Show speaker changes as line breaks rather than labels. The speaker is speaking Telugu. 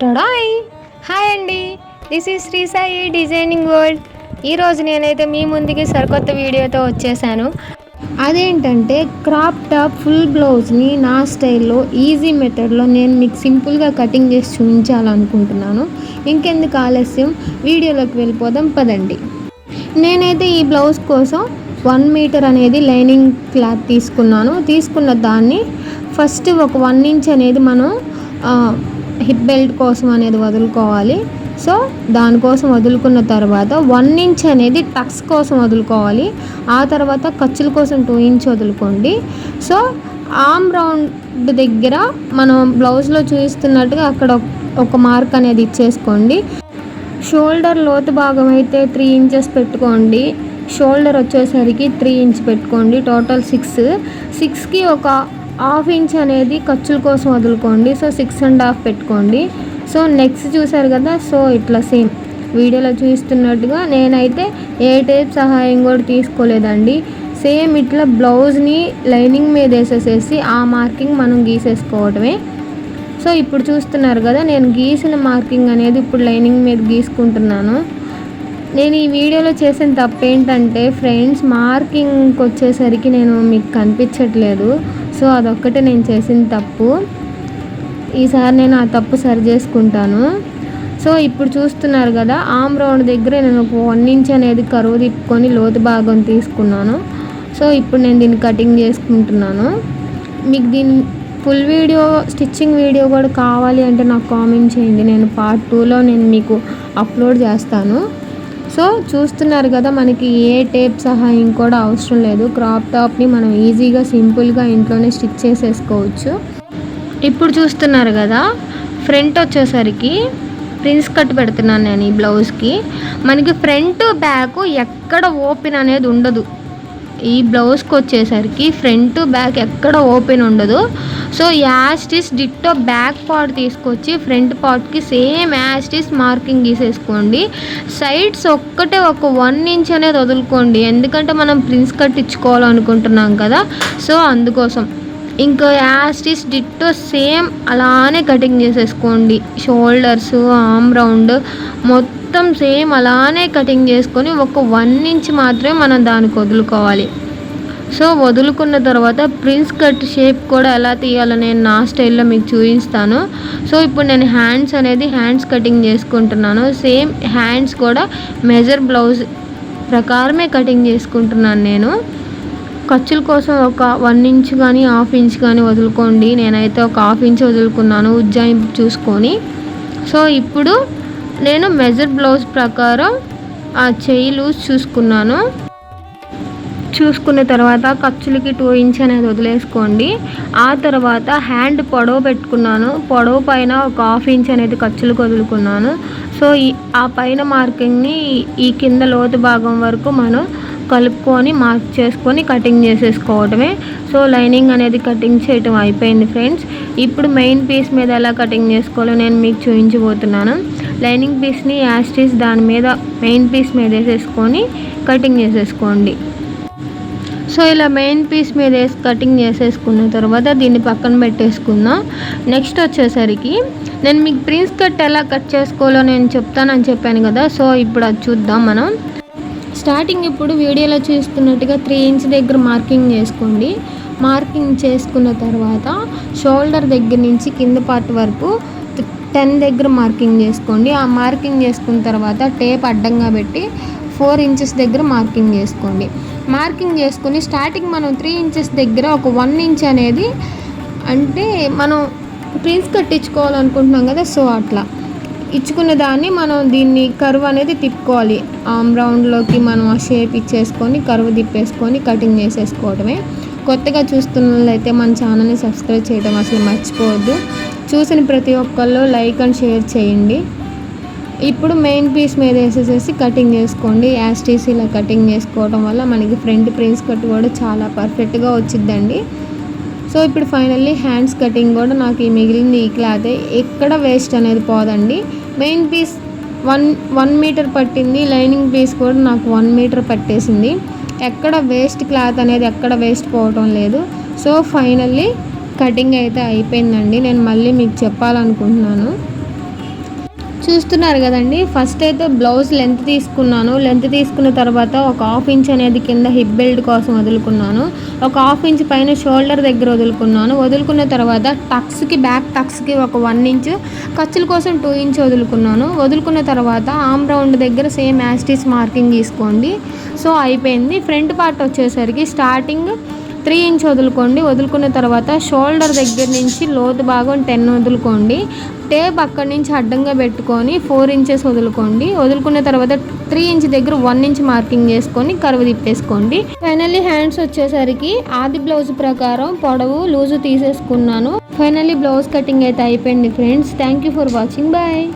Ta-da hi. అండి. This is Sri Sai designing world ఈరోజు నేనైతే మీ ముందుకి సరికొత్త వీడియోతో వచ్చేసాను. అదేంటంటే క్రాప్ టాప్ ఫుల్ బ్లౌజ్ని నా స్టైల్లో ఈజీ మెథడ్లో నేను మీకు సింపుల్గా కటింగ్ చేసి చూపించాలనుకుంటున్నాను. ఇంకెందుకు ఆలస్యం? వీడియోలోకి వెళ్ళిపోదాం పదండి. నేనైతే ఈ బ్లౌజ్ కోసం వన్ మీటర్ అనేది లైనింగ్ క్లాత్ తీసుకున్నాను. తీసుకున్న దాన్ని ఫస్ట్ ఒక వన్ ఇంచ్ అనేది మనం హిప్ బెల్ట్ కోసం అనేది వదులుకోవాలి. సో దానికోసం వదులుకున్న తర్వాత వన్ ఇంచ్ అనేది టక్స్ కోసం వదులుకోవాలి. ఆ తర్వాత ఖర్చుల కోసం టూ ఇంచ్ వదులుకోండి. సో ఆమ్ రౌండ్ దగ్గర మనం బ్లౌజ్లో చూపిస్తున్నట్టుగా అక్కడ ఒక మార్క్ అనేది ఇచ్చేసుకోండి. షోల్డర్ లోతు భాగం అయితే త్రీ ఇంచెస్ పెట్టుకోండి. షోల్డర్ వచ్చేసరికి త్రీ ఇంచ్ పెట్టుకోండి. టోటల్ సిక్స్ సిక్స్కి ఒక హాఫ్ ఇంచ్ అనేది ఖర్చుల కోసం వదులుకోండి. సో సిక్స్ అండ్ హాఫ్ పెట్టుకోండి. సో నెక్స్ట్ చూసారు కదా సో ఇట్లా సేమ్ వీడియోలో చూస్తున్నట్టుగా నేనైతే ఏ టైప్ సహాయం కూడా తీసుకోలేదండి. సేమ్ ఇట్లా బ్లౌజ్ని లైనింగ్ మీద వేసేసేసి ఆ మార్కింగ్ మనం గీసేసుకోవటమే. సో ఇప్పుడు చూస్తున్నారు కదా నేను గీసిన మార్కింగ్ అనేది ఇప్పుడు లైనింగ్ మీద గీసుకుంటున్నాను. నేను ఈ వీడియోలో చేసిన తప్పు ఏంటంటే ఫ్రెండ్స్ మార్కింగ్కి వచ్చేసరికి నేను మీకు కనిపించట్లేదు. సో అదొక్కటే నేను చేసిన తప్పు. ఈసారి నేను ఆ తప్పు సరి చేసుకుంటాను. సో ఇప్పుడు చూస్తున్నారు కదా ఆమ్ రౌండ్ దగ్గర నేను ఒక వన్ ఇంచ్ అనేది కరువు తిప్పుకొని లోతు భాగం తీసుకున్నాను. సో ఇప్పుడు నేను దీన్ని కటింగ్ చేసుకుంటున్నాను. మీకు దీని ఫుల్ వీడియో స్టిచ్చింగ్ వీడియో కూడా కావాలి అంటే నాకు కామెంట్ చేయండి. నేను పార్ట్ టూలో నేను మీకు అప్లోడ్ చేస్తాను. సో చూస్తున్నారు కదా మనకి ఏ టేప్ సహాయం కూడా అవసరం లేదు. క్రాప్ టాప్ని మనం ఈజీగా సింపుల్గా ఇంట్లోనే స్టిచ్ చేసేసుకోవచ్చు. ఇప్పుడు చూస్తున్నారు కదా ఫ్రంట్ వచ్చేసరికి ప్రిన్స్ కట్ పెడుతున్నాను నేను ఈ బ్లౌజ్కి. మనకి ఫ్రంట్ బ్యాక్ ఎక్కడ ఓపెన్ అనేది ఉండదు. ఈ బ్లౌజ్కి వచ్చేసరికి ఫ్రంట్ బ్యాక్ ఎక్కడ ఓపెన్ ఉండదు. So as it is ditto back part తీసుకొచ్చి ఫ్రంట్ పార్ట్కి same as it is marking గీసేసుకోండి sides ఒక్కటే ఒక వన్ ఇంచ్ అనేది వదులుకోండి. ఎందుకంటే మనం ప్రిన్స్ కట్ ఇచ్చుకోవాలనుకుంటున్నాం కదా. సో అందుకోసం. ఇంకా as it is ditto same అలానే కటింగ్ చేసేసుకోండి. షోల్డర్స్ ఆమ్ రౌండ్ మొత్తం సేమ్ అలానే కటింగ్ చేసుకొని ఒక వన్ ఇంచ్ మాత్రమే మనం దానికి వదులుకోవాలి. సో వదులుకున్న తర్వాత ప్రిన్స్ కట్ షేప్ కూడా ఎలా తీయాలో నేను నా స్టైల్లో మీకు చూపిస్తాను. సో ఇప్పుడు నేను హ్యాండ్స్ అనేది హ్యాండ్స్ కటింగ్ చేసుకుంటున్నాను. సేమ్ హ్యాండ్స్ కూడా మెజర్ బ్లౌజ్ ప్రకారమే కటింగ్ చేసుకుంటున్నాను నేను. ఖర్చుల కోసం ఒక వన్ ఇంచ్ కానీ హాఫ్ ఇంచ్ కానీ వదులుకోండి. నేనైతే ఒక హాఫ్ ఇంచ్ వదులుకున్నాను. ఉజ్జాయింపు చూసుకొని. సో ఇప్పుడు నేను మెజర్ బ్లౌజ్ ప్రకారం ఆ చెయ్యి లూజ్ చూసుకున్నాను. చూసుకున్న తర్వాత ఖర్చులకి టూ ఇంచ్ అనేది వదిలేసుకోండి. ఆ తర్వాత హ్యాండ్ పొడవు పెట్టుకున్నాను. పొడవు పైన ఒక హాఫ్ ఇంచ్ అనేది ఖర్చులకు వదులుకున్నాను. సో ఈ ఆ పైన మార్కింగ్ని ఈ కింద లోతు భాగం వరకు మనం కలుపుకొని మార్క్ చేసుకొని కటింగ్ చేసేసుకోవటమే. సో లైనింగ్ అనేది కటింగ్ చేయటం అయిపోయింది ఫ్రెండ్స్ ఇప్పుడు మెయిన్ పీస్ మీద ఎలా కటింగ్ చేసుకోవాలో నేను మీకు చూపించబోతున్నాను. లైనింగ్ పీస్ని యాస్టీస్ దాని మీద మెయిన్ పీస్ మీద వేసేసుకొని కటింగ్ చేసేసుకోండి. సో ఇలా మెయిన్ పీస్ మీద వేసి కటింగ్ చేసేసుకున్న తర్వాత దీన్ని పక్కన పెట్టేసుకుందాం. నెక్స్ట్ వచ్చేసరికి నేను మీకు ప్రిన్స్ కట్ ఎలా కట్ చేసుకోవాలో నేను చెప్తానని చెప్పాను కదా. సో ఇప్పుడు అది చూద్దాం మనం. స్టార్టింగ్ ఇప్పుడు వీడియోలో చూస్తున్నట్టుగా త్రీ ఇంచ్ దగ్గర మార్కింగ్ చేసుకోండి. మార్కింగ్ చేసుకున్న తర్వాత షోల్డర్ దగ్గర నుంచి కింద పార్ట్ వరకు టెన్ దగ్గర మార్కింగ్ చేసుకోండి. ఆ మార్కింగ్ చేసుకున్న తర్వాత టేప్ అడ్డంగా పెట్టి ఫోర్ ఇంచెస్ దగ్గర మార్కింగ్ చేసుకోండి. మార్కింగ్ చేసుకుని స్టార్టింగ్ మనం త్రీ ఇంచెస్ దగ్గర ఒక వన్ ఇంచ్ అనేది అంటే మనం ప్రిన్స్ కట్టించుకోవాలనుకుంటున్నాం కదా సో అట్లా. ఇచ్చుకున్న దాన్ని మనం దీన్ని కరువు అనేది తిప్పుకోవాలి. ఆమ్ రౌండ్లోకి మనం ఆ షేప్ ఇచ్చేసుకొని కరువు తిప్పేసుకొని కటింగ్ చేసేసుకోవడమే. కొత్తగా చూస్తున్నట్లయితే మన ఛానల్ని సబ్స్క్రైబ్ చేయడం అసలు మర్చిపోవద్దు. చూసిన ప్రతి ఒక్కళ్ళు లైక్ అండ్ షేర్ చేయండి. ఇప్పుడు మెయిన్ పీస్ మీద వేసేసేసి కటింగ్ చేసుకోండి. యాస్టీస్ ఇలా కటింగ్ చేసుకోవడం వల్ల మనకి ఫ్రంట్ ప్రిన్స్ కట్ కూడా చాలా పర్ఫెక్ట్గా వచ్చిద్దండి. సో ఇప్పుడు ఫైనల్లీ హ్యాండ్స్ కటింగ్ కూడా నాకు ఈ మిగిలింది ఈ క్లాత్. ఎక్కడ వేస్ట్ అనేది పోదండి. Main piece one one meter పట్టింది. లైనింగ్ పీస్ కూడా నాకు వన్ మీటర్ పట్టేసింది. ఎక్కడ వేస్ట్ క్లాత్ అనేది ఎక్కడ వేస్ట్ పోవటం లేదు. సో ఫైనల్లీ కటింగ్ అయితే అయిపోయిందండి. నేను మళ్ళీ మీకు చెప్పాలనుకుంటున్నాను. చూస్తున్నారు కదండి. ఫస్ట్ అయితే బ్లౌజ్ లెంత్ తీసుకున్నాను. లెంత్ తీసుకున్న తర్వాత ఒక హాఫ్ ఇంచ్ అనేది కింద హిప్ బెల్ట్ కోసం వదులుకున్నాను. ఒక హాఫ్ ఇంచ్ పైన షోల్డర్ దగ్గర వదులుకున్నాను. వదులుకున్న తర్వాత టక్స్కి బ్యాక్ టక్స్కి ఒక వన్ ఇంచ్ ఖర్చుల కోసం టూ ఇంచ్ వదులుకున్నాను. వదులుకున్న తర్వాత ఆమ్ రౌండ్ దగ్గర same as it is marking తీసుకోండి. సో అయిపోయింది. ఫ్రంట్ పార్ట్ వచ్చేసరికి స్టార్టింగ్ త్రీ ఇంచ్ వదులుకోండి. వదులుకున్న తర్వాత షోల్డర్ దగ్గర నుంచి లోతు భాగం టెన్ వదులుకోండి. టేప్ అక్కడి నుంచి అడ్డంగా పెట్టుకొని ఫోర్ ఇంచెస్ వదులుకోండి. వదులుకున్న తర్వాత త్రీ ఇంచ్ దగ్గర వన్ ఇంచ్ మార్కింగ్ చేసుకొని కరువు తిప్పేసుకోండి. ఫైనల్లీ హ్యాండ్స్ వచ్చేసరికి ఆది బ్లౌజ్ ప్రకారం పొడవు లూజు తీసేసుకున్నాను. ఫైనల్లీ బ్లౌజ్ కటింగ్ అయితే అయిపోయింది friends thank you for watching bye